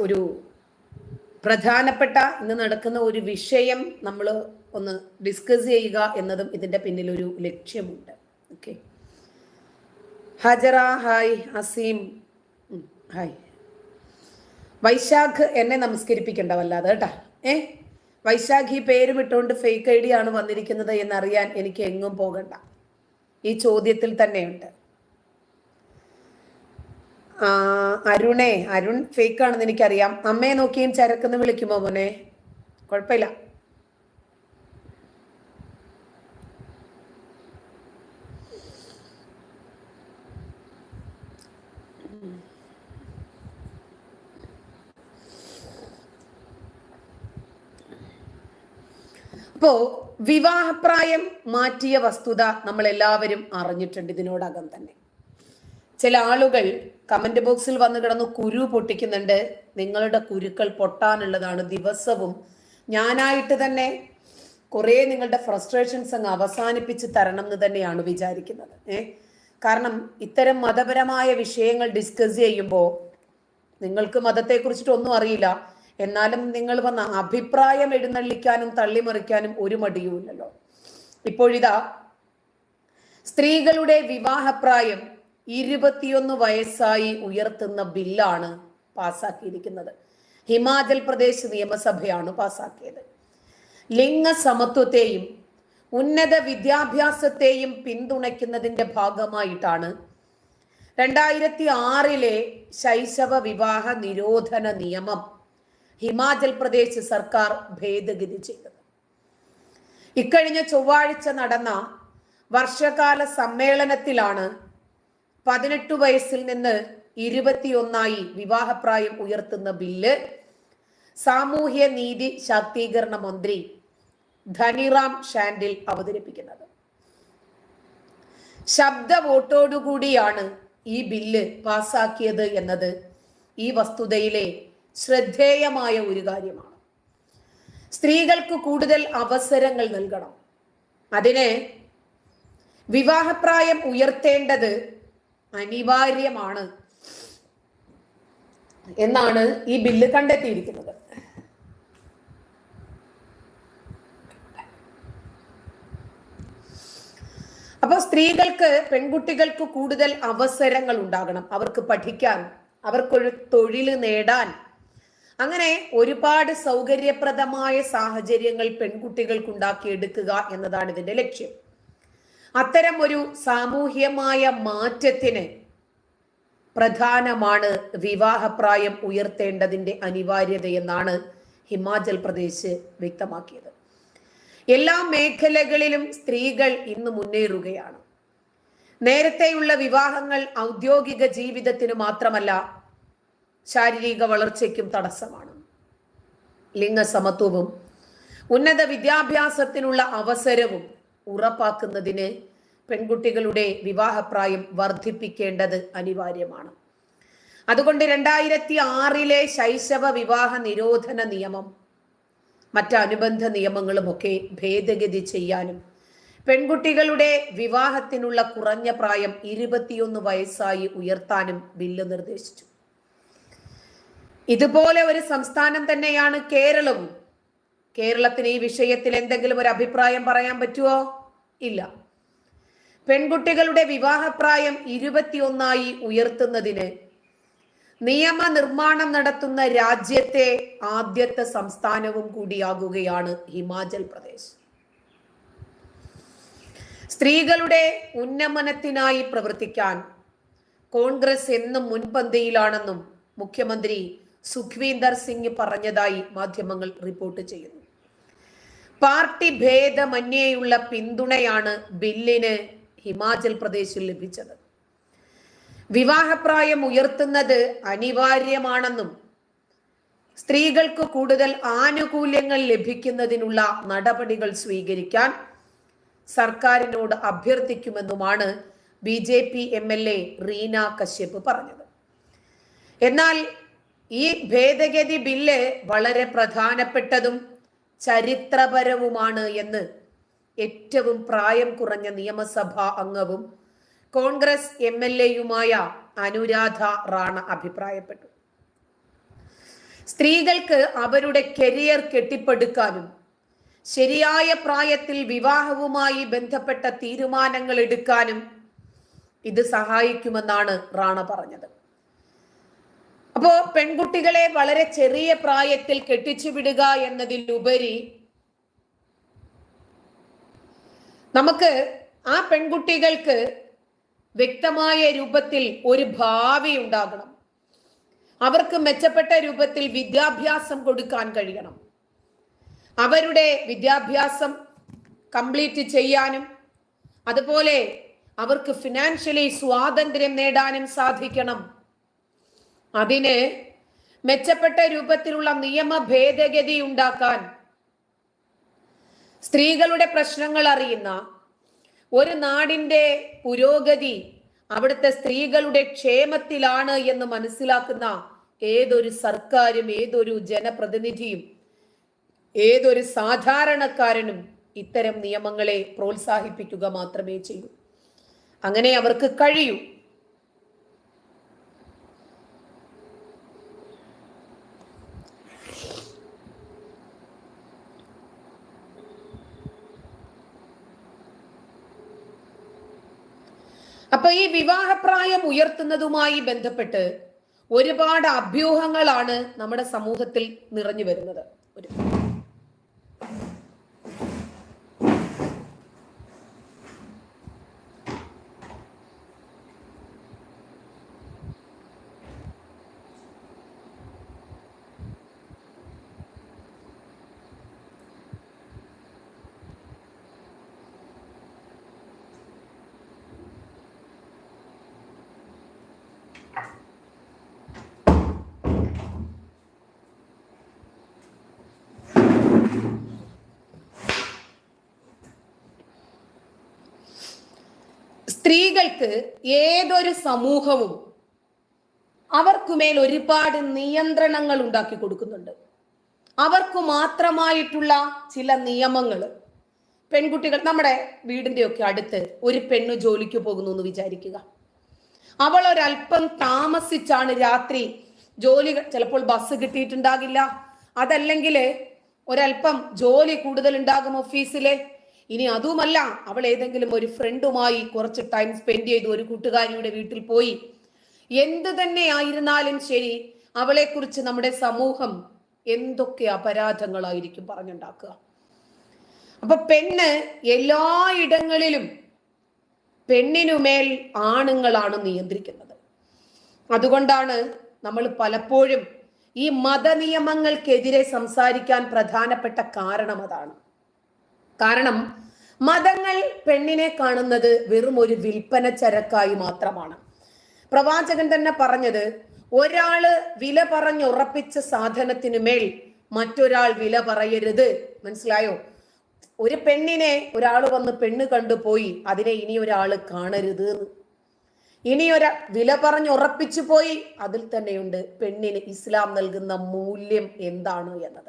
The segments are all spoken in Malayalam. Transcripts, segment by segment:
ഒരു പ്രധാനപ്പെട്ട ഇന്ന് നടക്കുന്ന ഒരു വിഷയം നമ്മൾ ഒന്ന് ഡിസ്കസ് ചെയ്യുക എന്നതും ഇതിന്റെ പിന്നിലൊരു ലക്ഷ്യമുണ്ട്. Okay Hajara hi Azeem. Hi. Vaishakh എന്നെ നമസ്കരിപ്പിക്കണ്ട വല്ലാതെ കേട്ടാ. ഏ? വൈശാഖ് ഈ പേര് വിട്ടുകൊണ്ട് ഫേക്ക് ഐ ഡി ആണ് വന്നിരിക്കുന്നത് എന്നറിയാൻ എനിക്ക് എങ്ങും പോകണ്ട. ഈ ചോദ്യത്തിൽ തന്നെയുണ്ട്. അരുണേ അരുൺ ഫേക്ക് ആണെന്ന് എനിക്കറിയാം. അമ്മയെ നോക്കിയും ചരക്കെന്ന് വിളിക്കുമോ മോനെ? കുഴപ്പമില്ല. അപ്പോ വിവാഹപ്രായം മാറ്റിയ വസ്തുത നമ്മൾ എല്ലാവരും അറിഞ്ഞിട്ടുണ്ട് ഇതിനോടകം തന്നെ. ചില ആളുകൾ കമന്റ് ബോക്സിൽ വന്ന് കിടന്ന് കുരു പൊട്ടിക്കുന്നുണ്ട്. നിങ്ങളുടെ കുരുക്കൾ പൊട്ടാനുള്ളതാണ് ദിവസവും. ഞാനായിട്ട് തന്നെ കുറേ നിങ്ങളുടെ ഫ്രസ്ട്രേഷൻസ് അങ്ങ് അവസാനിപ്പിച്ച് തരണം എന്ന് തന്നെയാണ് വിചാരിക്കുന്നത്. ഏ? കാരണം ഇത്തരം മതപരമായ വിഷയങ്ങൾ ഡിസ്കസ് ചെയ്യുമ്പോൾ നിങ്ങൾക്ക് മതത്തെക്കുറിച്ചിട്ടൊന്നും അറിയില്ല. എന്നാലും നിങ്ങൾ വന്ന അഭിപ്രായം എഴുന്നള്ളിക്കാനും തള്ളിമറിക്കാനും ഒരു മടിയുമില്ലല്ലോ. ഇപ്പോഴിതാ സ്ത്രീകളുടെ വിവാഹപ്രായം ഇരുപത്തിയൊന്ന് വയസ്സായി ഉയർത്തുന്ന ബില്ലാണ് പാസാക്കിയിരിക്കുന്നത്. ഹിമാചൽ പ്രദേശ് നിയമസഭയാണ് പാസാക്കിയത്. ലിംഗസമത്വത്തെയും ഉന്നത വിദ്യാഭ്യാസത്തെയും പിന്തുണയ്ക്കുന്നതിന്റെ ഭാഗമായിട്ടാണ് രണ്ടായിരത്തി ആറിലെ ശൈശവ വിവാഹ നിരോധന നിയമം ഹിമാചൽ പ്രദേശ് സർക്കാർ ഭേദഗതി ചെയ്തത്. ഇക്കഴിഞ്ഞ ചൊവ്വാഴ്ച നടന്ന വർഷകാല സമ്മേളനത്തിലാണ് പതിനെട്ട് വയസ്സിൽ നിന്ന് ഇരുപത്തിയൊന്നായി വിവാഹപ്രായം ഉയർത്തുന്ന ബില്ല്. സാമൂഹ്യ നീതി ശാക്തീകരണ മന്ത്രി ധനിറാം ഷാൻഡിൽ അവതരിപ്പിക്കുന്നത്. ശബ്ദ വോട്ടോടുകൂടിയാണ് ഈ ബില്ല് പാസാക്കിയത് എന്നത് ഈ വസ്തുതയിലെ ശ്രദ്ധേയമായ ഒരു കാര്യമാണ്. സ്ത്രീകൾക്ക് കൂടുതൽ അവസരങ്ങൾ നൽകണം. അതിന് വിവാഹപ്രായം ഉയർത്തേണ്ടത് അനിവാര്യമാണ് എന്നാണ് ഈ ബില്ല് കണ്ടെത്തിയിരിക്കുന്നത്. അപ്പൊ സ്ത്രീകൾക്ക് പെൺകുട്ടികൾക്ക് കൂടുതൽ അവസരങ്ങൾ ഉണ്ടാകണം. അവർക്ക് പഠിക്കാൻ അവർക്കൊരു തൊഴിൽ നേടാൻ. അങ്ങനെ ഒരുപാട് സൗകര്യപ്രദമായ സാഹചര്യങ്ങൾ പെൺകുട്ടികൾക്ക് ഉണ്ടാക്കിയെടുക്കുക എന്നതാണ് ഇതിന്റെ ലക്ഷ്യം. അത്തരം ഒരു സാമൂഹ്യമായ മാറ്റത്തിന് പ്രധാനമാണ് വിവാഹപ്രായം ഉയർത്തേണ്ടതിന്റെ അനിവാര്യത എന്നാണ് ഹിമാചൽ പ്രദേശ് വ്യക്തമാക്കിയത്. എല്ലാ മേഖലകളിലും സ്ത്രീകൾ ഇന്ന് മുന്നേറുകയാണ്. നേരത്തെയുള്ള വിവാഹങ്ങൾ ഔദ്യോഗിക ജീവിതത്തിന് മാത്രമല്ല ശാരീരിക വളർച്ചയ്ക്കും തടസ്സമാണ്. ലിംഗസമത്വവും ഉന്നത വിദ്യാഭ്യാസത്തിനുള്ള അവസരവും ഉറപ്പാക്കുന്നതിന് പെൺകുട്ടികളുടെ വിവാഹപ്രായം വർദ്ധിപ്പിക്കേണ്ടത് അനിവാര്യമാണ്. അതുകൊണ്ട് രണ്ടായിരത്തി ആറിലെ ശൈശവ വിവാഹ നിരോധന നിയമം മറ്റ് അനുബന്ധ നിയമങ്ങളുമൊക്കെ ഭേദഗതി ചെയ്യാനും പെൺകുട്ടികളുടെ വിവാഹത്തിനുള്ള കുറഞ്ഞ പ്രായം ഇരുപത്തിയൊന്ന് വയസ്സായി ഉയർത്താനും ബില്ല് നിർദ്ദേശിച്ചു. ഇതുപോലെ ഒരു സംസ്ഥാനം തന്നെയാണ് കേരളവും. കേരളത്തിന് ഈ വിഷയത്തിൽ എന്തെങ്കിലും ഒരു അഭിപ്രായം പറയാൻ പറ്റുമോ ഇല്ല. പെൺകുട്ടികളുടെ വിവാഹപ്രായം ഇരുപത്തിയൊന്നായി ഉയർത്തുന്നതിന് നിയമനിർമ്മാണം നടത്തുന്ന രാജ്യത്തെ ആദ്യത്തെ സംസ്ഥാനവും കൂടിയാകുകയാണ് ഹിമാചൽ പ്രദേശ്. സ്ത്രീകളുടെ ഉന്നമനത്തിനായി പ്രവർത്തിക്കാൻ കോൺഗ്രസ് എന്നും മുൻപന്തിയിലാണെന്നും മുഖ്യമന്ത്രി സുഖ്വീന്ദർ സിംഗ് പറഞ്ഞതായി മാധ്യമങ്ങൾ റിപ്പോർട്ട് ചെയ്യുന്നു. പാർട്ടി ഭേദമന്യേയുള്ള പിന്തുണയാണ് ബില്ലിന് ഹിമാചൽ പ്രദേശിൽ ലഭിച്ചത്. വിവാഹപ്രായം ഉയർത്തുന്നത് അനിവാര്യമാണെന്നും സ്ത്രീകൾക്ക് കൂടുതൽ ആനുകൂല്യങ്ങൾ ലഭിക്കുന്നതിനുള്ള നടപടികൾ സ്വീകരിക്കാൻ സർക്കാരിനോട് അഭ്യർത്ഥിക്കുമെന്നുമാണ് B J P M L A Reena Kashyap പറഞ്ഞത്. എന്നാൽ ഈ ഭേദഗതി ബില്ല് വളരെ പ്രധാനപ്പെട്ടതും ചരിത്രപരവുമാണ് എന്ന് ഏറ്റവും പ്രായം കുറഞ്ഞ നിയമസഭാ അംഗവും കോൺഗ്രസ് എം എൽ എയുമായ അനുരാധ റാണ അഭിപ്രായപ്പെട്ടു. സ്ത്രീകൾക്ക് അവരുടെ കരിയർ കെട്ടിപ്പടുക്കാനും ശരിയായ പ്രായത്തിൽ വിവാഹവുമായി ബന്ധപ്പെട്ട തീരുമാനങ്ങൾ എടുക്കാനും ഇത് സഹായിക്കുമെന്നാണ് റാണ പറഞ്ഞത്. അപ്പോ പെൺകുട്ടികളെ വളരെ ചെറിയ പ്രായത്തിൽ കെട്ടിച്ചു വിടുക എന്നതിലുപരി നമുക്ക് ആ പെൺകുട്ടികൾക്ക് വ്യക്തമായ രൂപത്തിൽ ഒരു ഭാവി ഉണ്ടാകണം. അവർക്ക് മെച്ചപ്പെട്ട രൂപത്തിൽ വിദ്യാഭ്യാസം കൊടുക്കാൻ കഴിയണം. അവരുടെ വിദ്യാഭ്യാസം കംപ്ലീറ്റ് ചെയ്യാനും അതുപോലെ അവർക്ക് ഫിനാൻഷ്യലി സ്വാതന്ത്ര്യം നേടാനും സാധിക്കണം. അതിന് മെച്ചപ്പെട്ട രൂപത്തിലുള്ള നിയമ ഭേദഗതി ഉണ്ടാക്കാൻ സ്ത്രീകളുടെ പ്രശ്നങ്ങൾ അറിയുന്ന ഒരു നാടിന്റെ പുരോഗതി അവിടുത്തെ സ്ത്രീകളുടെ ക്ഷേമത്തിലാണ് എന്ന് മനസ്സിലാക്കുന്ന ഏതൊരു സർക്കാരും ഏതൊരു ജനപ്രതിനിധിയും ഏതൊരു സാധാരണക്കാരനും ഇത്തരം നിയമങ്ങളെ പ്രോത്സാഹിപ്പിക്കുക മാത്രമേ ചെയ്യൂ. അങ്ങനെ അവർക്ക് കഴിയൂ. അപ്പൊ ഈ വിവാഹപ്രായം ഉയർത്തുന്നതുമായി ബന്ധപ്പെട്ട് ഒരുപാട് അഭ്യൂഹങ്ങളാണ് നമ്മുടെ സമൂഹത്തിൽ നിറഞ്ഞു വരുന്നത്. ഒരു സ്ത്രീകൾക്ക് ഏതൊരു സമൂഹവും അവർക്കുമേൽ ഒരുപാട് നിയന്ത്രണങ്ങൾ ഉണ്ടാക്കി കൊടുക്കുന്നുണ്ട്. അവർക്ക് മാത്രമായിട്ടുള്ള ചില നിയമങ്ങൾ. പെൺകുട്ടികൾ നമ്മുടെ വീടിന്റെ ഒക്കെ അടുത്ത് ഒരു പെണ്ണ് ജോലിക്ക് പോകുന്നു എന്ന് വിചാരിക്കുക. അവൾ ഒരല്പം താമസിച്ചാണ് രാത്രി ജോലി ചിലപ്പോൾ ബസ് കിട്ടിയിട്ടുണ്ടാകില്ല. അതല്ലെങ്കിൽ ഒരല്പം ജോലി കൂടുതൽ ഉണ്ടാകും ഓഫീസിലെ. ഇനി അതുമല്ല അവൾ ഏതെങ്കിലും ഒരു ഫ്രണ്ടുമായി കുറച്ച് ടൈം സ്പെൻഡ് ചെയ്തു ഒരു കൂട്ടുകാരിയുടെ വീട്ടിൽ പോയി. എന്ത് തന്നെ ആയിരുന്നാലും ശരി അവളെ കുറിച്ച് നമ്മുടെ സമൂഹം എന്തൊക്കെ അപരാധങ്ങളായിരിക്കും പറഞ്ഞുണ്ടാക്കുക. അപ്പൊ പെണ്ണ് എല്ലായിടങ്ങളിലും പെണ്ണിനുമേൽ ആണുങ്ങളാണ് നിയന്ത്രിക്കുന്നത്. അതുകൊണ്ടാണ് നമ്മൾ പലപ്പോഴും ഈ മതനിയമങ്ങൾക്കെതിരെ സംസാരിക്കാൻ പ്രധാനപ്പെട്ട കാരണം അതാണ്. കാരണം മതങ്ങൾ പെണ്ണിനെ കാണുന്നത് വെറും ഒരു വിൽപ്പന ചരക്കായി മാത്രമാണ്. പ്രവാചകൻ തന്നെ പറഞ്ഞത് ഒരാൾ വില പറഞ്ഞുറപ്പിച്ച സാധനത്തിനു മേൽ മറ്റൊരാൾ വില പറയരുത്. മനസ്സിലായോ? ഒരു പെണ്ണിനെ ഒരാൾ വന്ന് പെണ്ണ് കണ്ടുപോയി അതിനെ ഇനി ഒരാൾ കാണരുത് ഇനി ഒരു വില പറഞ്ഞ് ഉറപ്പിച്ചു പോയി അതിൽ തന്നെയുണ്ട് പെണ്ണിന് ഇസ്ലാം നൽകുന്ന മൂല്യം എന്താണ് എന്നത്.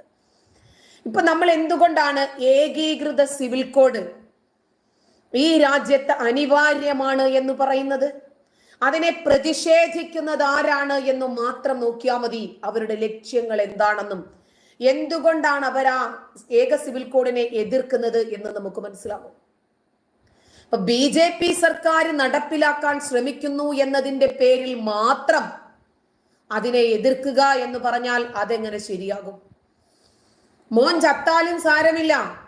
ഇപ്പൊ നമ്മൾ എന്തുകൊണ്ടാണ് ഏകീകൃത സിവിൽ കോഡ്? ഈ രാജ്യത്ത് അനിവാര്യമാണ് എന്ന് പറയുന്നത്. അതിനെ പ്രതിഷേധിക്കുന്നത് ആരാണ് എന്ന് മാത്രം നോക്കിയാൽ മതി. അവരുടെ ലക്ഷ്യങ്ങൾ എന്താണെന്നും എന്തുകൊണ്ടാണ് അവർ ആ ഏക സിവിൽ കോഡിനെ എതിർക്കുന്നത് എന്ന് നമുക്ക് മനസ്സിലാകും. അപ്പൊ ബി ജെ പി സർക്കാർ നടപ്പിലാക്കാൻ ശ്രമിക്കുന്നു എന്നതിന്റെ പേരിൽ മാത്രം അതിനെ എതിർക്കുക എന്ന് പറഞ്ഞാൽ അതെങ്ങനെ ശരിയാകും? മോൻ ചത്താലും സാരമില്ല.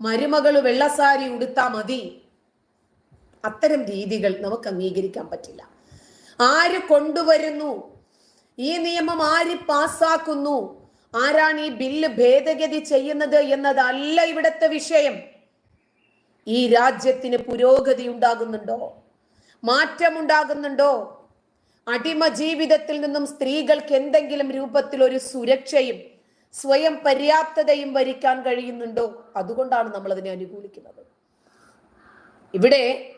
മരുമകൾ വെള്ളസാരി ഉടുത്താ മതി. അത്തരം രീതികൾ നമുക്ക് അംഗീകരിക്കാൻ പറ്റില്ല. ആര് കൊണ്ടുവരുന്നു? ഈ നിയമം ആര് പാസ്സാക്കുന്നു? ആരാണ് ഈ ബില്ല് ഭേദഗതി ചെയ്യുന്നത് എന്നതല്ല ഇവിടുത്തെ വിഷയം. ഈ രാജ്യത്തിന് പുരോഗതി ഉണ്ടാകുന്നുണ്ടോ? മാറ്റമുണ്ടാകുന്നുണ്ടോ? അടിമ ജീവിതത്തിൽ നിന്നും സ്ത്രീകൾക്ക് എന്തെങ്കിലും രൂപത്തിൽ ഒരു സുരക്ഷയും സ്വയം പര്യാപ്തതയും വരിക്കാൻ കഴിയുന്നുണ്ടോ? അതുകൊണ്ടാണ് നമ്മൾ അതിനെ അനുകൂലിക്കുന്നത്. ഇവിടെ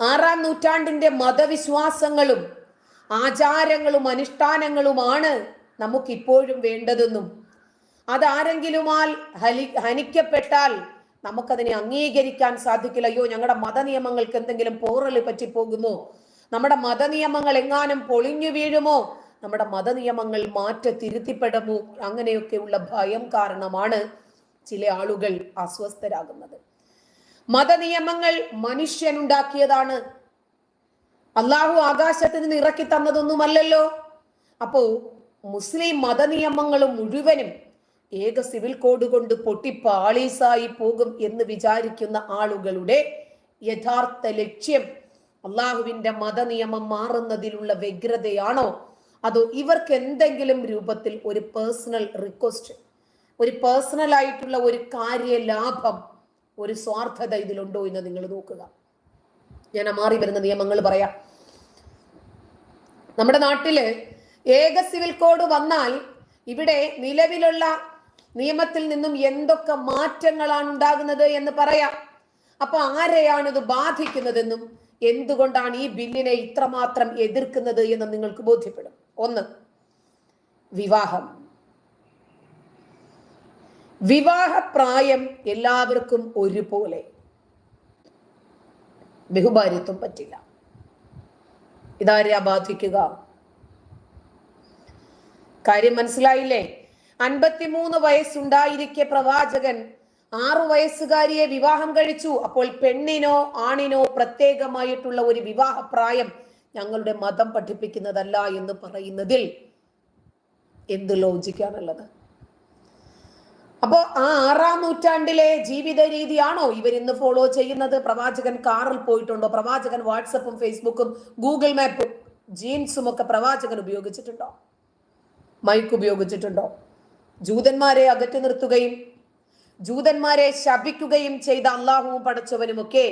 ആറാം നൂറ്റാണ്ടിന്റെ മതവിശ്വാസങ്ങളും ആചാരങ്ങളും അനുഷ്ഠാനങ്ങളുമാണ് നമുക്കിപ്പോഴും വേണ്ടതെന്നും അതാരെങ്കിലുമാൽ ഹലി ഹനിക്കപ്പെട്ടാൽ നമുക്കതിനെ അംഗീകരിക്കാൻ സാധിക്കില്ല. അയ്യോ ഞങ്ങളുടെ മതനിയമങ്ങൾക്ക് എന്തെങ്കിലും പോറൽ പറ്റിപ്പോകുമോ? നമ്മുടെ മതനിയമങ്ങൾ എങ്ങാനും പൊളിഞ്ഞു വീഴുമോ? നമ്മുടെ മതനിയമങ്ങൾ മാറ്റ തിരുത്തിപ്പെടുമോ അങ്ങനെയൊക്കെയുള്ള ഭയം കാരണമാണ് ചില ആളുകൾ അസ്വസ്ഥരാകുന്നത്. മതനിയമങ്ങൾ മനുഷ്യനുണ്ടാക്കിയതാണ്. അള്ളാഹു ആകാശത്ത് നിന്ന് ഇറക്കി തന്നതൊന്നുമല്ലല്ലോ. അപ്പോ മുസ്ലിം മതനിയമങ്ങൾ മുഴുവനും ഏക സിവിൽ കോഡ് കൊണ്ട് പൊട്ടി പാളീസായി പോകും എന്ന് വിചാരിക്കുന്ന ആളുകളുടെ യഥാർത്ഥ ലക്ഷ്യം അള്ളാഹുവിന്റെ മതനിയമം മാറുന്നതിലുള്ള വ്യഗ്രതയാണോ? അതോ ഇവർക്ക് എന്തെങ്കിലും രൂപത്തിൽ ഒരു പേഴ്സണൽ റിക്വസ്റ്റ് ഒരു പേഴ്സണൽ ആയിട്ടുള്ള ഒരു കാര്യലാഭം ഒരു സ്വാർത്ഥത ഇതിലുണ്ടോ എന്ന് നിങ്ങൾ നോക്കുക. ഞാൻ മാറി വരുന്ന നിയമങ്ങൾ പറയാം. നമ്മുടെ നാട്ടിൽ ഏക സിവിൽ കോഡ് വന്നാൽ ഇവിടെ നിലവിലുള്ള നിയമത്തിൽ നിന്നും എന്തൊക്കെ മാറ്റങ്ങളാണ് ഉണ്ടാകുന്നത് എന്ന് പറയാം. അപ്പൊ ആരെയാണ് ഇത് ബാധിക്കുന്നതെന്നും എന്തുകൊണ്ടാണ് ഈ ബില്ലിനെ ഇത്രമാത്രം എതിർക്കുന്നത് എന്നും നിങ്ങൾക്ക് ബോധ്യപ്പെടും. ഒന്ന് വിവാഹം. വിവാഹപ്രായം എല്ലാവർക്കും ഒരുപോലെ. ബഹുഭാര്യത്വം പറ്റില്ല. ഇതാരെയാ ബാധിക്കുക? കാര്യം മനസ്സിലായില്ലേ? അൻപത്തിമൂന്ന് വയസ്സുണ്ടായിരിക്കെ പ്രവാചകൻ. ആറു വയസ്സുകാരിയെ വിവാഹം കഴിച്ചു. അപ്പോൾ പെണ്ണിനോ ആണിനോ പ്രത്യേകമായിട്ടുള്ള ഒരു വിവാഹപ്രായം ഞങ്ങളുടെ മതം പഠിപ്പിക്കുന്നതല്ല എന്ന് പറയുന്നതിൽ എന്ത് ലോജിക്കാണുള്ളത്? അപ്പോ ആ ആറാം നൂറ്റാണ്ടിലെ ജീവിത രീതിയാണോ ഇവർ ഇന്ന് ഫോളോ ചെയ്യുന്നത്? പ്രവാചകൻ കാറിൽ പോയിട്ടുണ്ടോ? പ്രവാചകൻ വാട്സപ്പും ഫേസ്ബുക്കും ഗൂഗിൾ മാപ്പും ജീൻസും ഒക്കെ പ്രവാചകൻ ഉപയോഗിച്ചിട്ടുണ്ടോ? മൈക്ക് ഉപയോഗിച്ചിട്ടുണ്ടോ? ജൂതന്മാരെ അകറ്റി നിർത്തുകയും ജൂതന്മാരെ ശപിക്കുകയും ചെയ്ത അള്ളാഹുവും പടച്ചവനുമൊക്കെ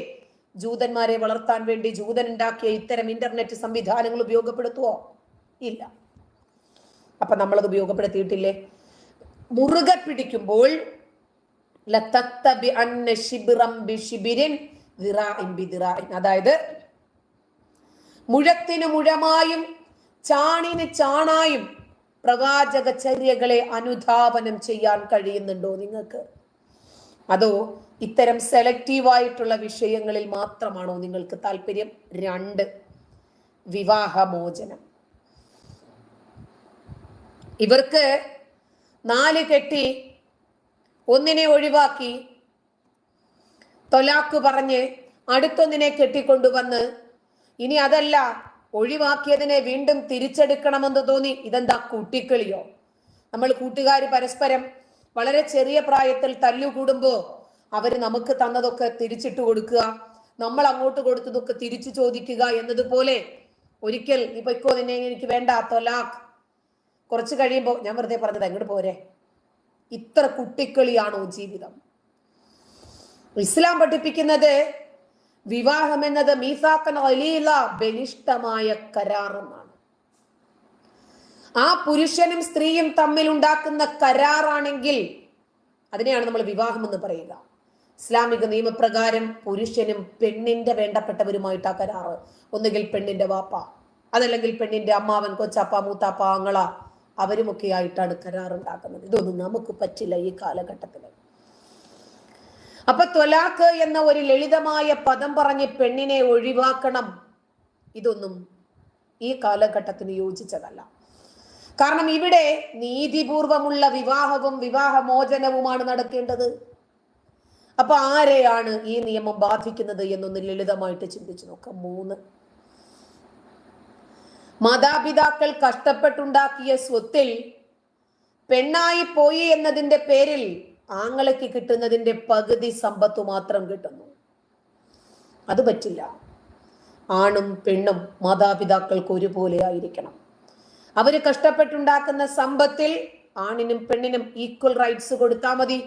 ജൂതന്മാരെ വളർത്താൻ വേണ്ടി ജൂതൻ ഉണ്ടാക്കിയ ഇത്തരം ഇന്റർനെറ്റ് സംവിധാനങ്ങൾ ഉപയോഗപ്പെടുത്തുവോ? ഇല്ല. അപ്പൊ നമ്മളത് ഉപയോഗപ്പെടുത്തിയിട്ടില്ലേ? മുറുകെ പിടിക്കുമ്പോൾ. അതായത് മുഴത്തിന് മുഴമായും ചാണിന് ചാണായും പ്രവാചക ചര്യകളെ അനുധാപനം ചെയ്യാൻ കഴിയുന്നുണ്ടോ നിങ്ങൾക്ക്? അതോ ഇത്തരം സെലക്റ്റീവായിട്ടുള്ള വിഷയങ്ങളിൽ മാത്രമാണോ നിങ്ങൾക്ക് താല്പര്യം? രണ്ട് വിവാഹമോചനം. ഇവർക്ക് നാല് കെട്ടി ഒന്നിനെ ഒഴിവാക്കി തൊലാക്ക് പറഞ്ഞ് അടുത്തൊന്നിനെ കെട്ടിക്കൊണ്ടുവന്ന് ഇനി അതല്ല ഒഴിവാക്കിയതിനെ വീണ്ടും തിരിച്ചെടുക്കണമെന്ന് തോന്നി. ഇതെന്താ കൂട്ടിക്കളിയോ? നമ്മൾ കൂട്ടുകാർ പരസ്പരം വളരെ ചെറിയ പ്രായത്തിൽ തല്ലുകൂടുമ്പോ അവർ നമുക്ക് തന്നതൊക്കെ തിരിച്ചിട്ട് കൊടുക്കുക. നമ്മൾ അങ്ങോട്ട് കൊടുത്തതൊക്കെ തിരിച്ചു ചോദിക്കുക എന്നതുപോലെ ഒരിക്കൽ ഇപ്പൊ പൊയ്ക്കോ നിന്നെ എനിക്ക് വേണ്ട തൊലാഖ്. കുറച്ച് കഴിയുമ്പോൾ ഞാൻ വെറുതെ പറഞ്ഞത് എങ്ങോട്ട് പോരെ. ഇത്ര കുട്ടിക്കളിയാണോ ജീവിതം? ഇസ്ലാം പഠിപ്പിക്കുന്നത് വിവാഹം എന്നത് മീസാക്കൻ അലീല ബലിഷ്ടമായ കരാറെന്നാണ് ആ പുരുഷനും സ്ത്രീയും തമ്മിൽ ഉണ്ടാക്കുന്ന കരാറാണെങ്കിൽ അതിനെയാണ് നമ്മൾ വിവാഹം എന്ന് പറയുക. ഇസ്ലാമിക നിയമപ്രകാരം പുരുഷനും പെണ്ണിന്റെ വേണ്ടപ്പെട്ടവരുമായിട്ട് ആ കരാറ്. ഒന്നുകിൽ പെണ്ണിന്റെ വാപ്പ അതല്ലെങ്കിൽ പെണ്ണിന്റെ അമ്മാവൻ കൊച്ചാപ്പ മൂത്താപ്പ ആങ്ങള അവരുമൊക്കെ ആയിട്ടാണ് കരാർ ഉണ്ടാക്കുന്നത് ഇതൊന്നും നമുക്ക് പറ്റില്ല ഈ കാലഘട്ടത്തിൽ അപ്പൊ ത്വലാക്ക് എന്ന ഒരു ലളിതമായ പദം പറഞ്ഞ് പെണ്ണിനെ ഒഴിവാക്കണം ഇതൊന്നും ഈ കാലഘട്ടത്തിന് യോജിച്ചതല്ല. കാരണം ഇവിടെ നീതിപൂർവമുള്ള വിവാഹവും വിവാഹമോചനവുമാണ് നടക്കേണ്ടത്. അപ്പൊ ആരെയാണ് ഈ നിയമം ബാധിക്കുന്നത് എന്നൊന്ന് ലളിതമായിട്ട് ചിന്തിച്ചു നോക്കാം. മൂന്ന്. മാതാപിതാക്കൾ കഷ്ടപ്പെട്ടുണ്ടാക്കിയ സ്വത്തിൽ പെണ്ണായി പോയി എന്നതിന്റെ പേരിൽ ആങ്ങളയ്ക്ക് കിട്ടുന്നതിന്റെ പകുതി സമ്പത്ത് മാത്രം കിട്ടുന്നു. അത് പറ്റില്ല. ആണും പെണ്ണും മാതാപിതാക്കൾക്ക് ഒരുപോലെ ആയിരിക്കണം. അവർ കഷ്ടപ്പെട്ടുണ്ടാക്കുന്ന സമ്പത്തിൽ ആണിനും പെണ്ണിനും ഈക്വൽ റൈറ്റ്സ് കൊടുത്താൽ മതി.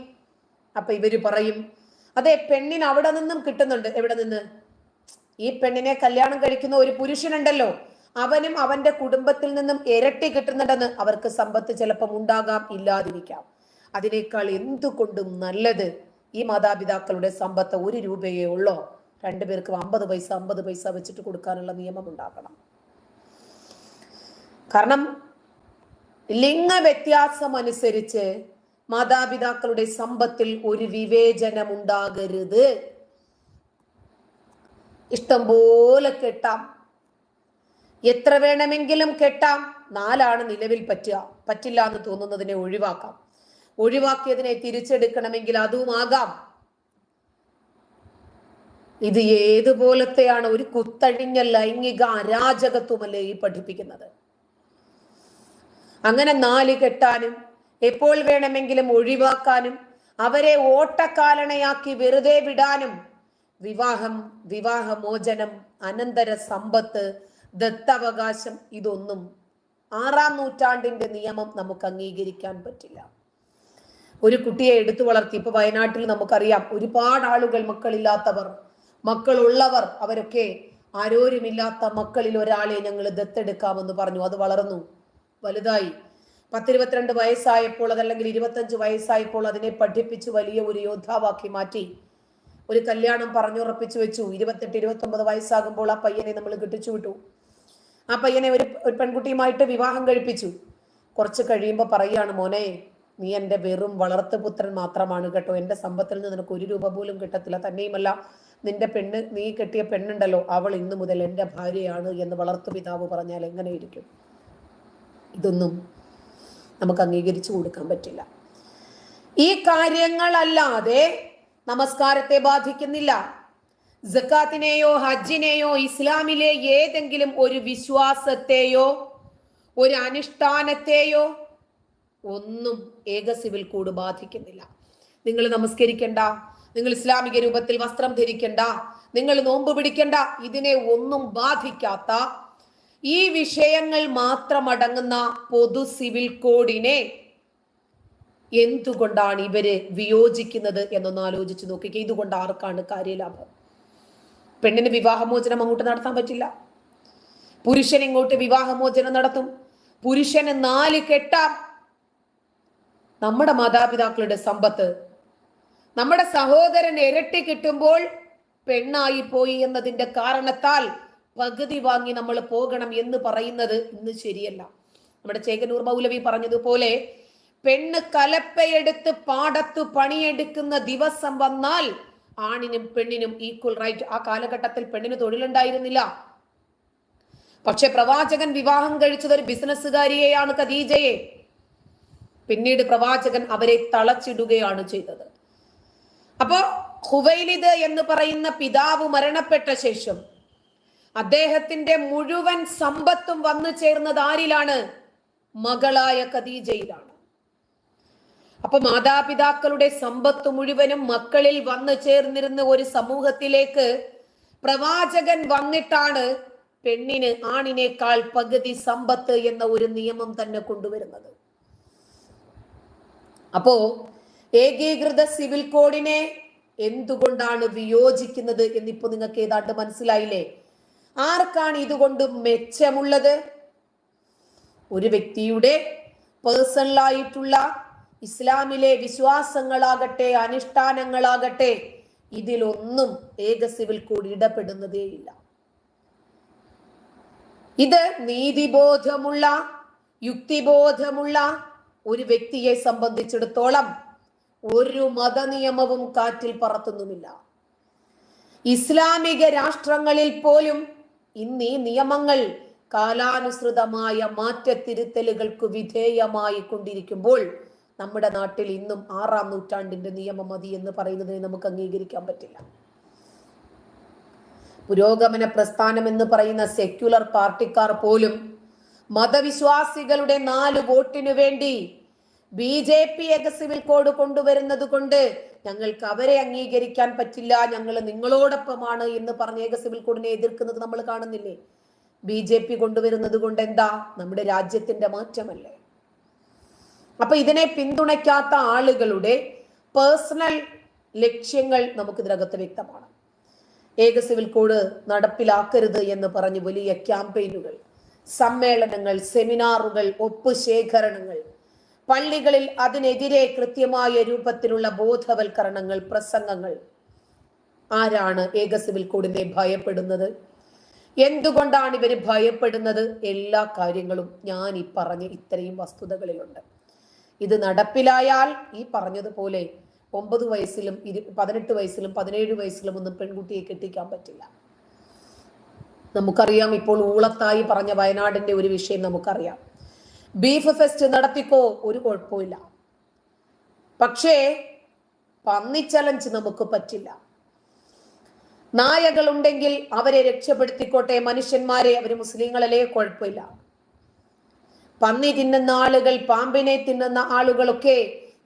അപ്പൊ ഇവർ പറയും അതെ പെണ്ണിന് അവിടെ നിന്നും കിട്ടുന്നുണ്ട്. എവിടെ നിന്ന്? ഈ പെണ്ണിനെ കല്യാണം കഴിക്കുന്ന ഒരു പുരുഷനുണ്ടല്ലോ. അവനും അവന്റെ കുടുംബത്തിൽ നിന്നും ഇരട്ടി കിട്ടുന്നുണ്ടെന്ന് അവർക്ക് സമ്പത്ത് ചിലപ്പം ഉണ്ടാകാം ഇല്ലാതിരിക്കാം. അതിനേക്കാൾ എന്തുകൊണ്ടും നല്ലത് ഈ മാതാപിതാക്കളുടെ സമ്പത്ത് ഒരു രൂപയേ ഉള്ളോ? രണ്ടുപേർക്കും അമ്പത് പൈസ അമ്പത് പൈസ വെച്ചിട്ട് കൊടുക്കാനുള്ള നിയമം ഉണ്ടാക്കണം കാരണം ലിംഗ വ്യത്യാസം അനുസരിച്ച് മാതാപിതാക്കളുടെ സമ്പത്തിൽ ഒരു വിവേചനം ഉണ്ടാകരുത് ഇഷ്ടം പോലെ കെട്ടാം. എത്ര വേണമെങ്കിലും കെട്ടാം. നാലാണ് നിലവിൽ പറ്റുക. പറ്റില്ല എന്ന് തോന്നുന്നതിനെ ഒഴിവാക്കാം. ഒഴിവാക്കിയതിനെ തിരിച്ചെടുക്കണമെങ്കിൽ അതും അതുമാകാം ഇത് ഏതുപോലത്തെയാണ്? ഒരു കുത്തഴിഞ്ഞ ലൈംഗിക അരാജകത്വമല്ലേ ഈ പഠിപ്പിക്കുന്നത്? അങ്ങനെ നാല് കെട്ടാനും എപ്പോൾ വേണമെങ്കിലും ഒഴിവാക്കാനും അവരെ ഓട്ടക്കാലണയാക്കി വെറുതെ വിടാനും. വിവാഹം വിവാഹമോചനം അനന്തര സമ്പത്ത് ദത്തവകാശം ഇതൊന്നും ആറാം നൂറ്റാണ്ടിന്റെ നിയമം നമുക്ക് അംഗീകരിക്കാൻ പറ്റില്ല. ഒരു കുട്ടിയെ എടുത്തു വളർത്തി ഇപ്പൊ വയനാട്ടിൽ നമുക്കറിയാം ഒരുപാട് ആളുകൾ മക്കളില്ലാത്തവർ മക്കളുള്ളവർ അവരൊക്കെ ആരോരുമില്ലാത്ത മക്കളിൽ ഒരാളെ ഞങ്ങൾ ദത്തെടുക്കാമെന്ന് പറഞ്ഞു. അത് വളർന്നു. വലുതായി. പത്തിരുപത്തിരണ്ട് വയസ്സായപ്പോൾ അതല്ലെങ്കിൽ ഇരുപത്തഞ്ച് വയസ്സായപ്പോൾ അതിനെ പഠിപ്പിച്ച് വലിയ ഒരു യോദ്ധാവാക്കി മാറ്റി. ഒരു കല്യാണം പറഞ്ഞുറപ്പിച്ചു വെച്ചു. ഇരുപത്തെട്ട് ഇരുപത്തി ഒമ്പത് വയസ്സാകുമ്പോൾ ആ പയ്യനെ നമ്മൾ കെട്ടിച്ചു വിട്ടു. ആ പയ്യനെ ഒരു ഒരു പെൺകുട്ടിയുമായിട്ട് വിവാഹം കഴിപ്പിച്ചു. കുറച്ച് കഴിയുമ്പോൾ പറയുകയാണ് മോനെ നീ എന്റെ വെറും വളർത്തുപുത്രൻ മാത്രമാണ് കേട്ടോ. എന്റെ സമ്പത്തിൽ നിന്ന് നിനക്ക് ഒരു രൂപ പോലും കിട്ടത്തില്ല. തന്നെയുമല്ല നിന്റെ പെണ്ണ് നീ കെട്ടിയ പെണ്ണുണ്ടല്ലോ. അവൾ ഇന്നു മുതൽ എന്റെ ഭാര്യയാണ് എന്ന് വളർത്തു പിതാവ് പറഞ്ഞാൽ എങ്ങനെയിരിക്കും ഇതൊന്നും നമുക്ക് അംഗീകരിച്ചു കൊടുക്കാൻ പറ്റില്ല. ഈ കാര്യങ്ങളല്ലാതെ നമസ്കാരത്തെ ബാധിക്കുന്നില്ല. ജക്കാത്തിനെയോ ഹജ്ജിനെയോ ഇസ്ലാമിലെ ഏതെങ്കിലും ഒരു വിശ്വാസത്തെയോ ഒരു അനുഷ്ഠാനത്തെയോ ഒന്നും ഏക സിവിൽ കോഡ് ബാധിക്കുന്നില്ല. നിങ്ങൾ നമസ്കരിക്കണ്ട നിങ്ങൾ ഇസ്ലാമിക രൂപത്തിൽ വസ്ത്രം ധരിക്കണ്ട നിങ്ങൾ നോമ്പ് പിടിക്കണ്ട ഇതിനെ ഒന്നും ബാധിക്കാത്ത ഈ വിഷയങ്ങൾ മാത്രമടങ്ങുന്ന പൊതു സിവിൽ കോഡിനെ എന്തുകൊണ്ടാണ് ഇവർ വിയോജിക്കുന്നത് എന്നൊന്ന് ആലോചിച്ച് നോക്കിക്കുക ഇതുകൊണ്ട് ആർക്കാണ് കാര്യലാഭം? പെണ്ണിന് വിവാഹമോചനം അങ്ങോട്ട് നടത്താൻ പറ്റില്ല. പുരുഷൻ ഇങ്ങോട്ട് വിവാഹമോചനം നടത്തും. പുരുഷന് നാല് കെട്ടാം. നമ്മുടെ മാതാപിതാക്കളുടെ സമ്പത്ത് നമ്മുടെ സഹോദരൻ ഇരട്ടി കിട്ടുമ്പോൾ പെണ്ണായി പോയി എന്നതിന്റെ കാരണത്താൽ പകുതി വാങ്ങി നമ്മൾ പോകണം എന്ന് പറയുന്നത് ഇന്ന് ശരിയല്ല. നമ്മുടെ ചേകനൂർ മൗലവി പറഞ്ഞതുപോലെ പെണ്ണ് കലപ്പയെടുത്ത് പാടത്ത് പണിയെടുക്കുന്ന ദിവസം വന്നാൽ ആണിനും പെണ്ണിനും ഈക്വൽ റൈറ്റ് ആ കാലഘട്ടത്തിൽ പെണ്ണിന് തൊഴിലുണ്ടായിരുന്നില്ല. പക്ഷെ പ്രവാചകൻ വിവാഹം കഴിച്ചത് ഒരു ബിസിനസ്സുകാരിയെയാണ് ഖദീജയെ. പിന്നീട് പ്രവാചകൻ അവരെ തളച്ചിടുകയാണ് ചെയ്തത്. അപ്പോ ഹുവൈലിദ് എന്ന് പറയുന്ന പിതാവ് മരണപ്പെട്ട ശേഷം അദ്ദേഹത്തിന്റെ മുഴുവൻ സമ്പത്തും വന്നു ചേർന്നത് ആരിലാണ്? മകളായ ഖദീജയിലാണ്. അപ്പൊ മാതാപിതാക്കളുടെ സമ്പത്ത് മുഴുവനും മക്കളിൽ വന്നു ചേർന്നിരുന്ന ഒരു സമൂഹത്തിലേക്ക് പ്രവാചകൻ വന്നിട്ടാണ് പെണ്ണിന് ആണിനേക്കാൾ പകുതി സമ്പത്ത് എന്ന ഒരു നിയമം തന്നെ കൊണ്ടുവരുന്നത്. അപ്പോ ഏകീകൃത സിവിൽ കോഡിനെ എന്തുകൊണ്ടാണ് വിയോജിക്കുന്നത് എന്നിപ്പോ നിങ്ങൾക്ക് ഏതാണ്ട് മനസ്സിലായില്ലേ? ആർക്കാണ് ഇതുകൊണ്ട് മെച്ചമുള്ളത്? ഒരു വ്യക്തിയുടെ പേഴ്സണലായിട്ടുള്ള ഇസ്ലാമിലെ വിശ്വാസങ്ങളാകട്ടെ അനുഷ്ഠാനങ്ങളാകട്ടെ ഇതിലൊന്നും ഏക സിവിൽ കോഡ് ഇടപെടുന്നതേയില്ല ഇത് നീതിബോധമുള്ള യുക്തിബോധമുള്ള ഒരു വ്യക്തിയെ സംബന്ധിച്ചിടത്തോളം ഒരു മതനിയമവും കാറ്റിൽ പറത്തുന്നുമില്ല. ഇസ്ലാമിക രാഷ്ട്രങ്ങളിൽ പോലും ഇന്ന് ഈ നിയമങ്ങൾ കാലാനുസൃതമായ മാറ്റത്തിരുത്തലുകൾക്ക് വിധേയമായി കൊണ്ടിരിക്കുമ്പോൾ നമ്മുടെ നാട്ടിൽ ഇന്നും ആറാം നൂറ്റാണ്ടിന്റെ നിയമം മതി എന്ന് പറയുന്നതിനെ നമുക്ക് അംഗീകരിക്കാൻ പറ്റില്ല. പുരോഗമന പ്രസ്ഥാനം എന്ന് പറയുന്ന സെക്യുലർ പാർട്ടിക്കാർ പോലും മതവിശ്വാസികളുടെ നാല് വോട്ടിനു വേണ്ടി ബി ജെ പി ഏക സിവിൽ കോഡ് കൊണ്ടുവരുന്നത് കൊണ്ട് ഞങ്ങൾക്ക് അവരെ അംഗീകരിക്കാൻ പറ്റില്ല. ഞങ്ങൾ നിങ്ങളോടൊപ്പമാണ് എന്ന് പറഞ്ഞ ഏക സിവിൽ കോഡിനെ എതിർക്കുന്നത് നമ്മൾ കാണുന്നില്ലേ? ബി ജെ പി കൊണ്ടുവരുന്നത് കൊണ്ട് എന്താ? നമ്മുടെ രാജ്യത്തിന്റെ മാറ്റമല്ലേ? അപ്പൊ ഇതിനെ പിന്തുണയ്ക്കാത്ത ആളുകളുടെ പേഴ്സണൽ ലക്ഷ്യങ്ങൾ നമുക്ക് ഇതിനകത്ത് വ്യക്തമാണ്. ഏക സിവിൽ കോഡ് നടപ്പിലാക്കരുത് എന്ന് പറഞ്ഞ് വലിയ ക്യാമ്പയിനുകൾ സമ്മേളനങ്ങൾ സെമിനാറുകൾ ഒപ്പ് ശേഖരണങ്ങൾ പള്ളികളിൽ അതിനെതിരെ കൃത്യമായ രൂപത്തിലുള്ള ബോധവൽക്കരണങ്ങൾ പ്രസംഗങ്ങൾ. ആരാണ് ഏക സിവിൽ കോഡിനെ ഭയപ്പെടുന്നത്? എന്തുകൊണ്ടാണ് ഇവർ ഭയപ്പെടുന്നത്? എല്ലാ കാര്യങ്ങളും ഞാൻ ഈ പറഞ്ഞ ഇത്രയും വസ്തുതകളിലുണ്ട്. ഇത് നടപ്പിലായാൽ ഈ പറഞ്ഞതുപോലെ ഒമ്പത് വയസ്സിലും ഇരു പതിനെട്ട് വയസ്സിലും പതിനേഴ് വയസ്സിലും ഒന്നും പെൺകുട്ടിയെ കെട്ടിക്കാൻ പറ്റില്ല. നമുക്കറിയാം ഇപ്പോൾ ഊളത്തായി പറഞ്ഞ വയനാടിന്റെ ഒരു വിഷയം നമുക്കറിയാം. ബീഫ് ഫെസ്റ്റ് നടത്തിക്കോ? ഒരു കുഴപ്പമില്ല പക്ഷേ പന്നി ചലഞ്ച് നമുക്ക് പറ്റില്ല. നായകളുണ്ടെങ്കിൽ അവരെ രക്ഷപ്പെടുത്തിക്കോട്ടെ മനുഷ്യന്മാരെ. അവർ മുസ്ലിങ്ങളല്ലേ കുഴപ്പമില്ല. പന്നി തിന്നുന്ന ആളുകൾ പാമ്പിനെ തിന്നുന്ന ആളുകളൊക്കെ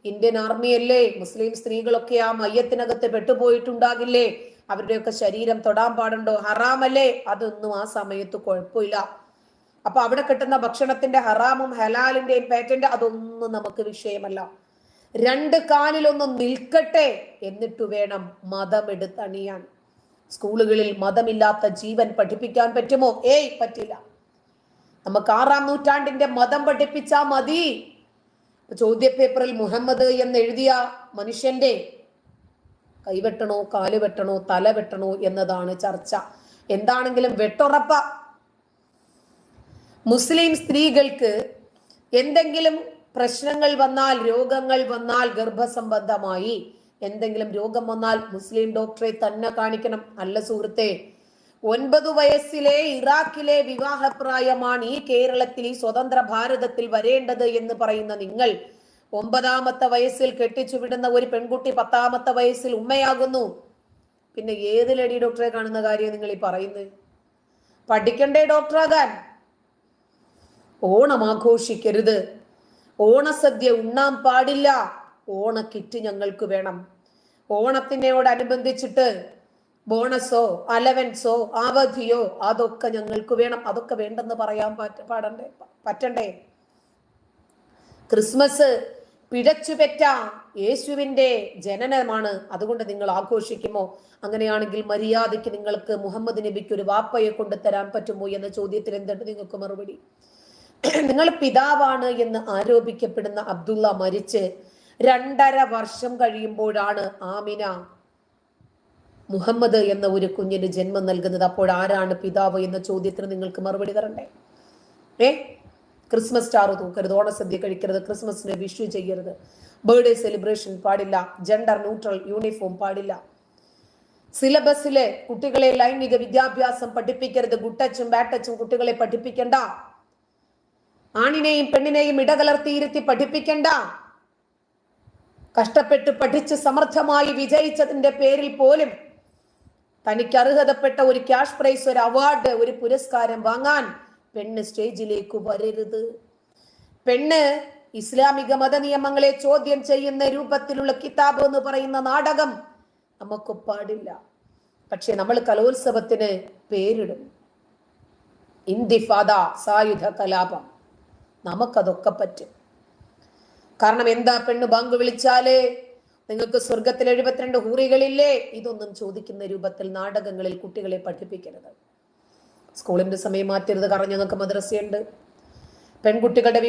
ഇന്ത്യൻ ആർമിയല്ലേ മുസ്ലിം സ്ത്രീകളൊക്കെ ആ മയ്യത്തിനകത്ത് പെട്ടുപോയിട്ടുണ്ടാകില്ലേ? അവരുടെയൊക്കെ ശരീരം തൊടാൻ പാടുണ്ടോ? ഹറാമല്ലേ? അതൊന്നും ആ സമയത്ത് കുഴപ്പമില്ല. അപ്പൊ അവിടെ കിട്ടുന്ന ഭക്ഷണത്തിന്റെ ഹറാമും ഹലാലിന്റെയും പേറ്റന്റ് അതൊന്നും നമുക്ക് വിഷയമല്ല. രണ്ട് കാലിലൊന്നും നിൽക്കട്ടെ എന്നിട്ട് വേണം മതം എടുത്തണിയാൻ സ്കൂളുകളിൽ മതമില്ലാത്ത ജീവൻ പഠിപ്പിക്കാൻ പറ്റുമോ? ഏയ് പറ്റില്ല. നമുക്ക് ആറാം നൂറ്റാണ്ടിന്റെ മതം പഠിപ്പിച്ചാ മതി. ചോദ്യപേപ്പറിൽ മുഹമ്മദ് എന്ന് എഴുതിയ മനുഷ്യന്റെ കൈവെട്ടണോ കാൽ വെട്ടണോ തല വെട്ടണോ എന്നതാണ് ചർച്ച. എന്താണെങ്കിലും വെട്ടുറപ്പ. മുസ്ലിം സ്ത്രീകൾക്ക് എന്തെങ്കിലും പ്രശ്നങ്ങൾ വന്നാൽ രോഗങ്ങൾ വന്നാൽ ഗർഭസംബന്ധമായി എന്തെങ്കിലും രോഗം വന്നാൽ മുസ്ലിം ഡോക്ടറെ തന്നെ കാണിക്കണം. അല്ല സുഹൃത്തെ ഒൻപത് വയസ്സിലെ ഇറാഖിലെ വിവാഹപ്രായമാണ് ഈ കേരളത്തിൽ ഈ സ്വതന്ത്ര ഭാരതത്തിൽ വരേണ്ടത് എന്ന് പറയുന്ന നിങ്ങൾ. ഒമ്പതാമത്തെ വയസ്സിൽ കെട്ടിച്ചു വിടുന്ന ഒരു പെൺകുട്ടി പത്താമത്തെ വയസ്സിൽ ഉമ്മയാകുന്നു. പിന്നെ ഏത് ലേഡി ഡോക്ടറെ കാണുന്ന കാര്യം നിങ്ങൾ ഈ പറയുന്നത്? പഠിക്കണ്ടേ ഡോക്ടറാകാൻ? ഓണം ആഘോഷിക്കരുത് ഓണസദ്യ ഉണ്ണാൻ പാടില്ല. ഓണക്കിറ്റ് ഞങ്ങൾക്ക് വേണം. ഓണത്തിനോടനുബന്ധിച്ചിട്ട് ബോണസോ അലവൻസോ അവധിയോ അതൊക്കെ ഞങ്ങൾക്ക് വേണം. അതൊക്കെ വേണ്ടെന്ന് പറയാൻ പാടണ്ടേ പറ്റണ്ടേ? ക്രിസ്മസ് പിഴച്ചുപെറ്റ യേശുവിന്റെ ജനനമാണ്. അതുകൊണ്ട് നിങ്ങൾ ആഘോഷിക്കുമോ? അങ്ങനെയാണെങ്കിൽ മര്യാദയ്ക്ക് നിങ്ങൾക്ക് മുഹമ്മദ് നബിക്ക് ഒരു വാപ്പയെ കൊണ്ട് തരാൻ പറ്റുമോ എന്ന ചോദ്യത്തിൽ എന്തുണ്ട് നിങ്ങൾക്ക് മറുപടി? നിങ്ങൾ പിതാവാണ് എന്ന് ആരോപിക്കപ്പെടുന്ന അബ്ദുള്ള മരിച്ച് രണ്ടര വർഷം കഴിയുമ്പോഴാണ് ആമിന മുഹമ്മദ് എന്ന ഒരു കുഞ്ഞിന് ജന്മം നൽകുന്നത്. അപ്പോൾ ആരാണ് പിതാവ് എന്ന ചോദ്യത്തിന് നിങ്ങൾക്ക് മറുപടി തരണ്ടേ? ഏ? ക്രിസ്മസ് സ്റ്റാർ തൂക്കരുത് ഓണസദ്യ കഴിക്കരുത് ക്രിസ്മസിന് വിഷു ചെയ്യരുത്. ബർത്ത്ഡേ സെലിബ്രേഷൻ പാടില്ല ജെൻഡർ ന്യൂട്രൽ യൂണിഫോം പാടില്ല. സിലബസിലെ കുട്ടികളെ ലൈംഗിക വിദ്യാഭ്യാസം പഠിപ്പിക്കരുത് ഗുട്ടച്ചും ബാറ്റച്ചും കുട്ടികളെ പഠിപ്പിക്കണ്ട. ആണിനെയും പെണ്ണിനെയും ഇടകലർത്തിയിരുത്തി പഠിപ്പിക്കണ്ട. കഷ്ടപ്പെട്ട് പഠിച്ച് സമർത്ഥമായി വിജയിച്ചതിന്റെ പേരിൽ പോലും തനിക്ക് അർഹതപ്പെട്ട ഒരു ക്യാഷ് പ്രൈസ് ഒരു അവാർഡ് ഒരു പുരസ്കാരം വാങ്ങാൻ പെണ്ണ് സ്റ്റേജിലേക്ക് വരരുത്. പെണ്ണ് ഇസ്ലാമിക മത നിയമങ്ങളെ ചോദ്യം ചെയ്യുന്ന രൂപത്തിലുള്ള കിതാബ് എന്ന് പറയുന്ന നാടകം നമുക്ക് പാടില്ല. പക്ഷെ നമ്മൾ കലോത്സവത്തിന് പേരിടും. ഇന്തിഫാദ സായുധ കലാപം. നമുക്കതൊക്കെ പറ്റും. കാരണം എന്താ പെണ്ണ് ബാങ്ക് വിളിച്ചാലേ? നിങ്ങൾക്ക് സ്വർഗത്തിൽ എഴുപത്തിരണ്ട് ഹൂറികളില്ലേ? ഇതൊന്നും ചോദിക്കുന്ന രൂപത്തിൽ നാടകങ്ങളിൽ കുട്ടികളെ പഠിപ്പിക്കരുത്. സ്കൂളിന്റെ സമയം മാറ്റരുത് കാരണം ഞങ്ങൾക്ക് മദ്രസയുണ്ട്. പെൺകുട്ടികളുടെ